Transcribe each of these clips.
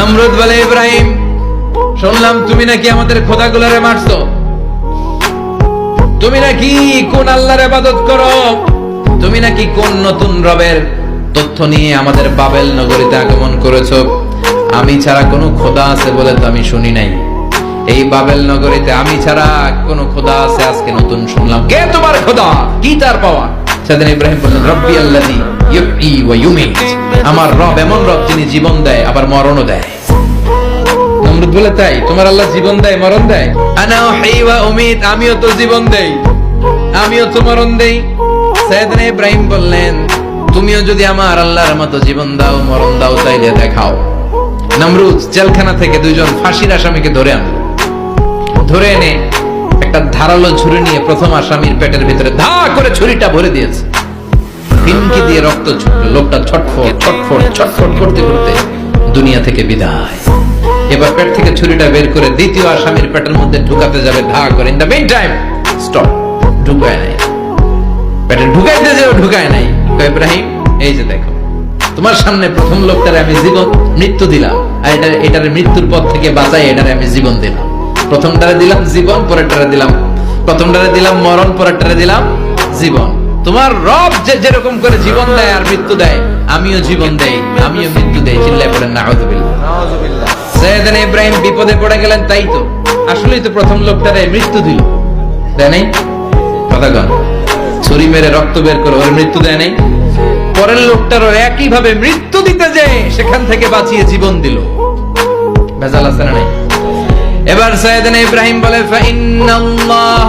নমরুদ বলে, ইব্রাহিম, শুনলাম তুমি নাকি আমাদের খোদাগুলারে মারছো। তুমি নাকি কোন আল্লাহর ইবাদত করো? তুমি নাকি কোন নতুন রবের তথ্য নিয়ে আমাদের বাবেল নগরীতে আগমন করেছ? আমি ছাড়া কোনো খোদা আছে বলে তো আমি শুনি নাই। এই বাবেল নগরীতে আমি ছাড়া কোনো খোদা আছে আজকে নতুন শুনলাম। কে তোমার খোদা? কি তার পাওয়া সেদিন ইব্রাহিম বললেন, রব্বি আল্লাযী আমার রব এমন রব যিনি জীবন দেয়, আবার মরণও দেয়। নমরুদ বলে, তাই? তোমার আল্লাহ জীবন দেয়, মরণ দেয়? আনা উহয়ী ওয়া আমিও তো জীবন দেই। আমিও তো মরণ দেই। সাইয়েদনা ইব্রাহিম বললেন, তুমিও যদি আমার আল্লাহর মতো জীবন দাও, মরণ দাও, তাইলে দেখাও। নমরুদ জেলখানা থেকে দুইজন ফাঁসির আসামিকে ধরে আনলো। ধরে এনে একটা ধারালো ছুরি নিয়ে প্রথম আসামির পেটের ভিতরে ধা করে ছুরিটা ভরে দিয়েছে। ফিনকি দিয়ে রক্ত ছুটলো। লোকটা ছটফট ছটফট ছটফট করতে করতে দুনিয়া থেকে বিদায়। এবার পেট থেকে ছুরিটা বের করে দ্বিতীয় আসামির পেটের মধ্যে ঢুকাতে যাবে ধা করে। In the meantime stop ঢুকায় নাই। পেটে ঢুকাইতে যেও ঢুকায় নাই। ইব্রাহিম, এই যে দেখো, তোমার সামনে প্রথম লোকটারে আমি জীবন, মৃত্যু দিলাম। আর এটা এটার মৃত্যুর পথ থেকে বাঁচাই এটারে আমি জীবন দিলাম। প্রথমটারে দিলাম জীবন, পরেরটারে দিলাম, প্রথমটারে দিলাম মরণ, পরেরটারে দিলাম জীবন। তোমার রব যে যেরকম করে জীবন দেয় আর মৃত্যু দেয়, আমিও জীবন দেই, আমিও মৃত্যু দেই, চিল্লায় পড়েন না সৈয়দান ইব্রাহিম বিপদে পড়ে গেলেন, তাই তো। আসলেই তো প্রথম লোকটারে মৃত্যু দিল। দেয় নাই? ছুরি মেরে রক্ত বের করে ওর মৃত্যু দেয় নাই? পরের লোকটার একই ভাবে মৃত্যু দিতে যে সেখান থেকে বাঁচিয়ে জীবন দিল। ভেজাল আছে না এবার ইব্রাহিম বলে ফাইন্নাল্লাহ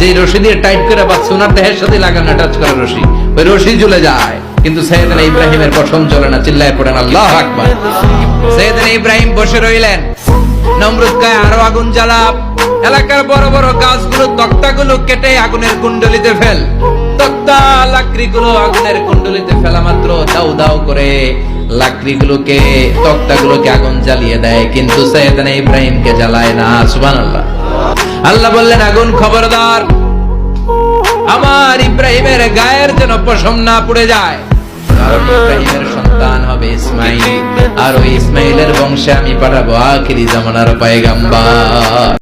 যে রশি দিয়ে টাইট করে পাচ্ছে ওনার দেহের সাথে লাগানো টাচ করা রশি, ওই রশি জ্বলে যায়। কিন্তু সৈয়দনা ইব্রাহিমের পশম জ্বলে না, চিল্লায় পড়েন, আল্লাহ আকবার। সৈয়দনা ইব্রাহিম বসে রইলেন। নমরুদ আরও আগুন এলাকার বড় বড় গাছগুলো, তক্তাগুলো কেটে আগুনের কুণ্ডলিতে ফেল। তক্তা, লাকড়িগুলো আগুনের কুণ্ডলিতে ফেলা মাত্র, দাউ দাউ করে লাকড়িগুলোকে, তক্তাগুলোকে আগুন জ্বালিয়ে দেয়। কিন্তু সৈয়দনা ইব্রাহিমকে জ্বালায় না, সুবহানাল্লাহ। আল্লাহ বললেন, আগুন খবরদার। আমার ইব্রাহিমের গায়ের যেন পশম না পুড়ে যায়। সন্তান হবে ইসমাইল। আর ওই ইসমাইলের বংশে আমি পাঠাবো আখিরি জামানার পায়গাম্বার।